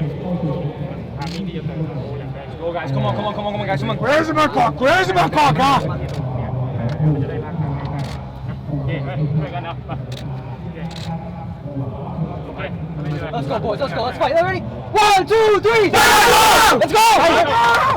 Go guys, come on, come on, come on, come on guys, come on. Where's my cock? Where's my cock? Ah! Let's go boys, let's go, let's fight. Ready? One, two, three, let's go! Let's go!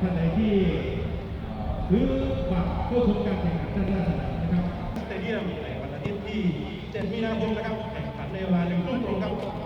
ท่านใดที่ซื้อบัตรเพื่อชมการแข่งขันด้านหน้สนานะครับสเตเดียมในวันอาทิตย์ที่ 7 มีนาคมนะครับแข่งขันในเวลาหนึ่งทุ่มตรงครับ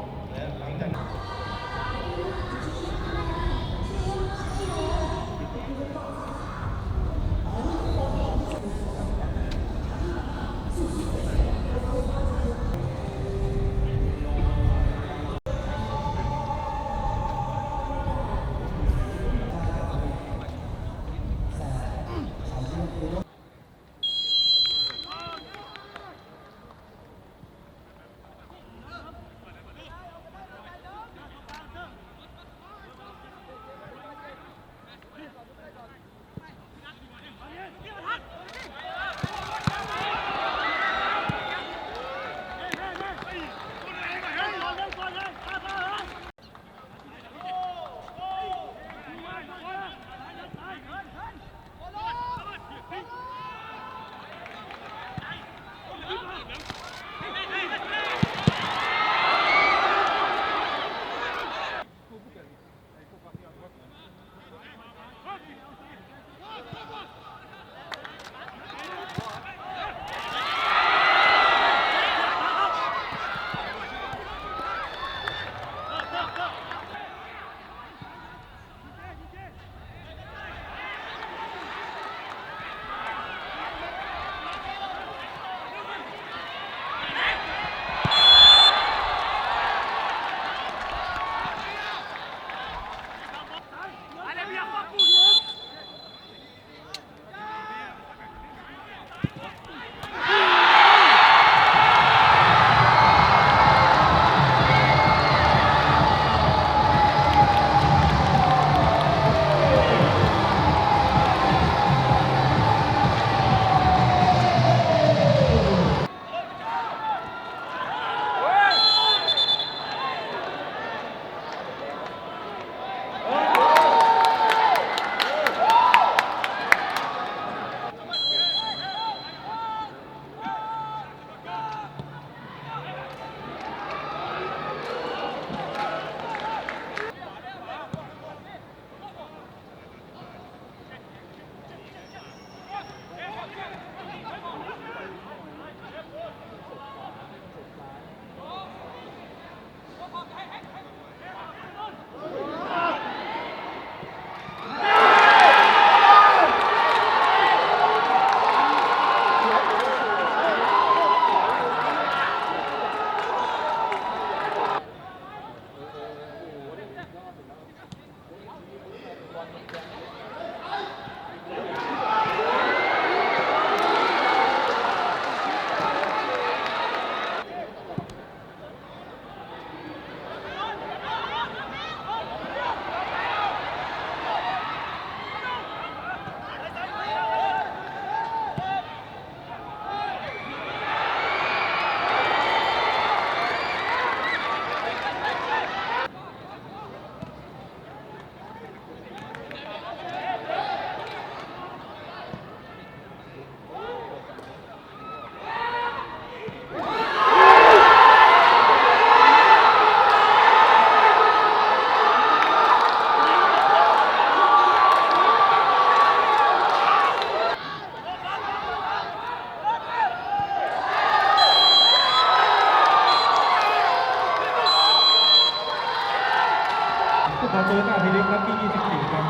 ผู้บอลโตโยต้าไทยลีกนัดที่ 24 ครับ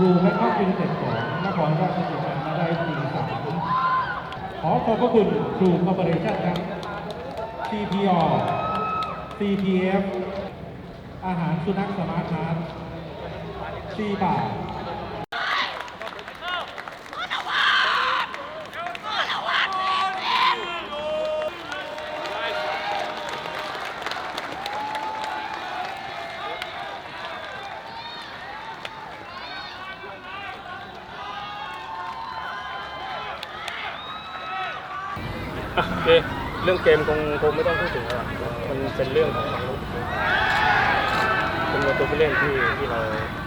รูและครอบยูไนเต็ดของนครราชสีมามาได้4 3ขอขอบพระคุณครูคอร์ปอเรชั่นครับ CPO CPF อาหารสุนัขสมาร์ทคาร์ด4บาท โอเคเรื่องเกมคงคงไม่ต้องพูดถึงแล้วล่ะมันเป็นเรื่องของฝั่งนู้นจำนวนตัวผู้เล่นที่ที่เรา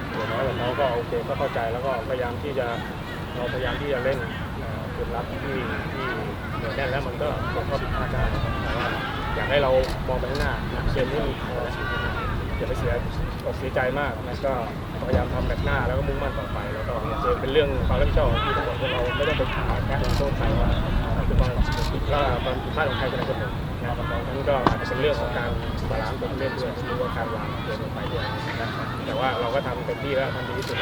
เหลือน้อยกว่าเขาก็โอเคก็เข้าใจแล้วก็พยายามที่จะเราพยายามที่จะเล่นเอ่อเกมรับที่ที่เหนียวแน่นแล้วมันก็ก็ก็ผิดพลาดได้แต่ว่าอยากให้เรามองไปข้างหน้าเกมนี้เอ่ออย่าไปเสียอกเสียใจมากนะก็พยายามทำแบบหน้าแล้วก็มุ่งมั่นต่อไปแล้วก็เกมเป็นเรื่องความรับผิดชอบของที่ทุกคนเราไม่ต้องไปหาแค่โทษใครว่า เป็ความผิดพลาดความผิดพลาดของใครคนใดคนหนึ่งนะครับดังนั้นก็อาจจะเป็นเรื่องของการบาลานซ์ตัวเล่นด้วยหรือว่าการวางเกมลงไปด้วยนะครับแต่ว่าเราก็ทำเต็มที่แล้วทำดีที่สุด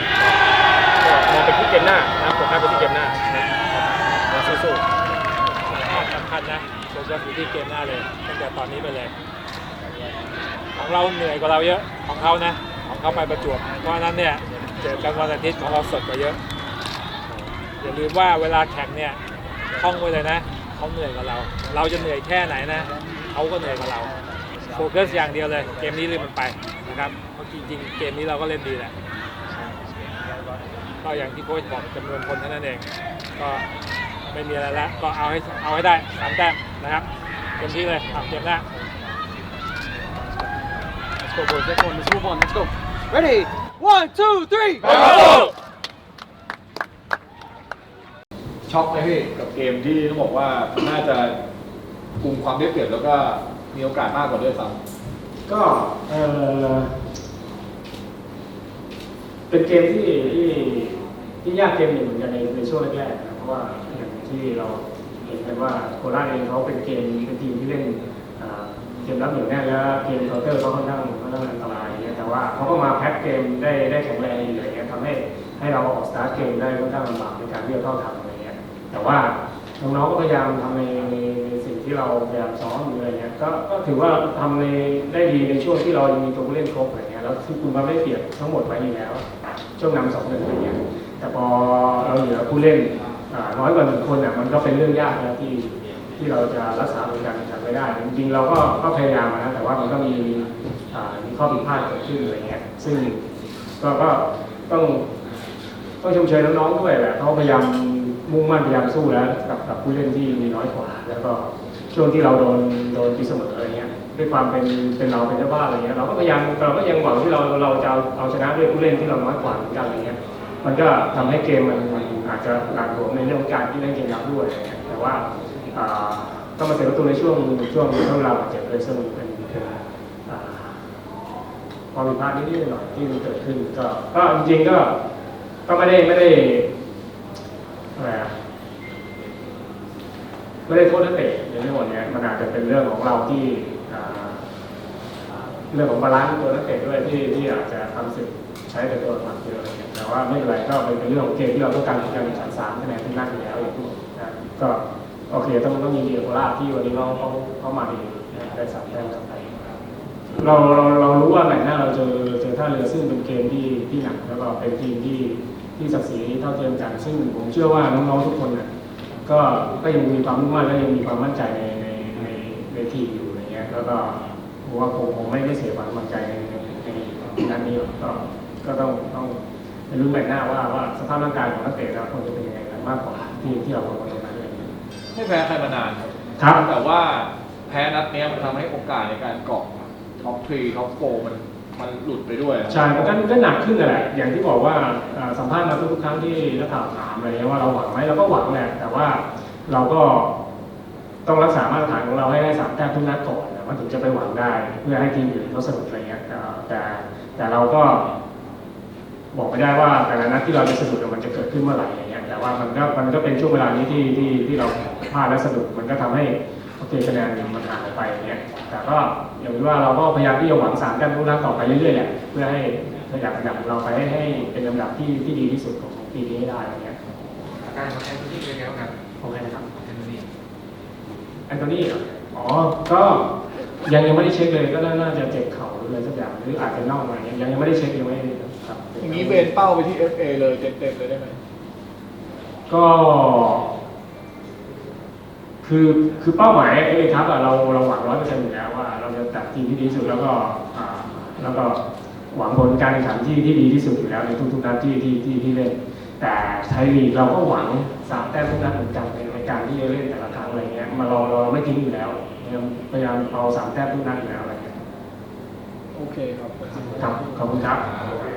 ก็มองไปที่เกมหน้านะครับโฟกัสไปที่เกมหน้านะครับเราสู้ๆสำคัญนะโดยเฉพาะอยู่ที่เกมหน้าเลยตั้งแต่ตอนนี้ไปเลย ของเราเหนื่อยกว่าเราเยอะของเขานะของเขาไปประจวบเพราะฉะนั้นเนี่ยเจอกันวันอาทิตย์ของเราสดกว่าเยอะอย่าลืมว่าเวลาแข่งเนี่ย ท่องไว้เลยนะเขาเหนื่อยกว่าเรา เราจะเหนื่อยแค่ไหนนะเขาก็เหนื่อยกว่าเราโฟกัสอย่างเดียวเลย เกมนี้ลืมมันไปนะครับเพราะจริงๆเกมนี้เราก็เล่นดีแหละก็อย่างที่โค้ชบอกจำนวนคนเท่านั้นเอง ก็ไม่มีอะไรแล้วก็เอาให้เอาให้ได้สามแต้มนะครับเต็มที่เลยอะเกมหน้า Let's go, boys. Let's go. Let's move on. Let's go. Ready? One, two, three. ช็อกเลยพี่กับเกมที่ต้องบอกว่าน่าจะกุมความได้เปรียบแล้วก็มีโอกาสมากกว่าด้วยซ้ำก็เออเป็นเกมที่ที่ที่ยากเกมหนึ่งเหมือนกันในในช่วงแรกๆนะเพราะว่าอย่างที่เราเห็นกันว่าโคราชเองเขาเป็นเกมเป็นทีมที่เล่นเกมรับเหนียวแน่นแล้วเกมเคาน์เตอร์เขาค่อนข้างค่อนข้างอันตรายเงี้ยแต่ว่าเขาก็มาแพ็คเกมได้ได้แข็งแรงอยู่อย่างเงี้ยทำให้ให้เราออกสตาร์ทเกมได้ค่อนข้างลำบากในการที่จะเข้าทำอะไรเงี้ย แต่ว่าน้องๆก็พยายามทำในในในสิ่งที่เราพยายามซ้อมอยู่อะไรเงี้ยก็ก็ถือว่าทำในได้ดีในช่วงที่เรายังมีตัวผู้เล่นครบอะไรเงี้ยแล้วคือคุณมาได้เปรียบทั้งหมดไว้อยู่แล้ว ช่วงนำสองหนึ่งอะไรเงี้ยแต่พอเราเหลือผู้เล่นน้อยกว่าหนึ่งคนอะมันก็เป็นเรื่องยากนะที่ที่เราจะรักษาบริการแข่งขันไว้ได้ จริงๆเราก็ก็พยายามนะแต่ว่ามันก็มีมีข้อผิดพลาดเกิดขึ้นอะไรเงี้ยซึ่งก็ก็ต้องต้องชมเชยน้องๆด้วยแหละเขาพยายาม มุ่งมั่นพยายามสู้แล้วกับกับผู้เล่นที่มีน้อยกว่า แล้วก็ช่วงที่เราโดนโดนตีเสมออะไรเงี้ยด้วยความเป็นเป็นเราเป็นเจ้าบ้านอะไรเงี้ยเราก็พยายามเราก็ยังหวังที่เราเราจะเอาชนะด้วยผู้เล่นที่เราน้อยกว่าเหมือนกันอะไรเงี้ยมันก็ทำให้เกมมันมันอาจจะหลากหลวมในเรื่องของการที่เล่นเกมรับด้วยแต่ว่าอ่าก็มาเสียประตูในช่วงช่วงช่วงเวลาบาเจ็บเลยซึ่งเป็นเป็นอ่าความผิดพลาดนิดๆหน่อยที่มันเกิดขึ้นก็ก็จริงๆก็ก็ไม่ได้ไม่ได้ อะไรอะไม่ได้โทษนักเตะในเรื่องหมดเนี้ยมันอาจจะเป็นเรื่องของเราที่เรื่องของบาลานซ์ตัวนักเตะด้วยที่ที่อาจจะทำสึกใช้แต่ตัวหลักเยอะอะไรเงี้ยแต่ว่าไม่เป็นไรก็เป็นเรื่องของเกมที่เราต้องการการแข่งขันสามคะแนนที่นั่นอยู่แล้วอย่างที่บอกนะก็โอเคต้องต้องยินดีกับโคราชที่วันนี้เขาเขาเขามาดีนะได้สามแต้มกลับไปเราเราเรารู้ว่าแมตช์หน้าเราเจอเจอท่าเรือซึ่งเป็นเกมที่ที่หนักแล้วก็เป็นทีมที่ ที่ศักดิ์ศรีเท่าเทียมกัน ซึ่งผมเชื่อว่าน้องๆทุกคนน่ะก็ก็ยังมีความมุ่งมั่นและยังมีความมั่นใจในในในในทีมอยู่อะไรเงี้ยแล้วก็ผมว่าคงคงไม่ได้เสียความมั่นใจในในในในนัดนี้หรอกก็ก็ต้องต้องไปรู้แมตช์หน้าว่าว่าสภาพร่างกายของนักเตะเราควรจะเป็นยังไงกันมากกว่าที่ที่เราควรจะมาเล่นำไม่แพ้ใครมานานครับครับแต่ว่าแพ้นัดเนี้ยมันทำให้โอกาสในการเกาะท็อปทรีท็อปโฟมัน มันหลุดไปด้วยใช่มันก็ก็หนักขึ้นนั่นแหละ อย่างที่บอกว่าอ่อสัมภาษณ์มาทุกๆครั้งที่นักข่าวถามอะไรเงี้ยว่าเราหวังไหมเราก็หวังแหละแต่ว่าเราก็ต้องรักษามาตรฐานของเราให้ได้สามแต้มทุกนัดก่อนนะมันถึงจะไปหวังได้ เพื่อให้ทีมอื่นเขาสนุกอะไรเงี้ยแต่แต่แต่เราก็ บอกไม่ได้ว่าแต่ละนัดที่เราจะสะดุดมันจะเกิดขึ้นเมื่อไหร่อย่างเงี้ยแต่ว่ามันก็มันก็เป็นช่วงเวลานี้ที่ที่ที่เราพลาดและสะดุดมันก็ทำให้ โอเคคะแนนมันห่างออกไปอย่างเงี้ย แต่ก็อย่างที่ว่าเราก็พยายามที่จะหวังสามแต้มทุกนัดต่อไปเรื่อยๆแหละเพื่อให้ขยับอันดับของเราไปให้ให้เป็นลำดับที่ที่ดีที่สุดของปีนี้ให้ได้อย่างเงี้ยอาการของแอนโทนีเป็นไงบ้างครับโอเคนะครับแอนโทนีแอนโทนีเหรออ๋อ ก็ยังยังไม่ได้เช็คเลยก็น่าน่าจะเจ็บเข่าหรืออะไรสักอย่างหรืออาจจะน่องอะไรเงี้ยยังยังไม่ได้เช็คยังไม่ได้ครับอย่างนี้เบนเป้าไปที่ FA เลยเต็มๆเลยได้ไหมก็ คือคือเป้าหมายเอฟครับอะเราเราหวังร้อยเปอร์เซ็นต์อยู่แล้วว่า เราจะจัดทีมที่ดีที่สุดแล้วก็อ่าแล้วก็หวังผลการแข่งขันที่ที่ดีที่สุดอยู่แล้วในทุกๆนัดที่ที่ที่ที่เล่น แต่ไทยลีกเราก็หวังสามแต้มทุกนัดเหมือนกันในในการที่จะเล่นแต่ละครั้งอะไรเงี้ยมาเราเราไม่ทิ้งอยู่แล้วพยายามพยายามเอาสามแต้มทุกนัดอยู่แล้วอะไรเงี้ยโอเคครับครับขอบคุณครับโอเคครับ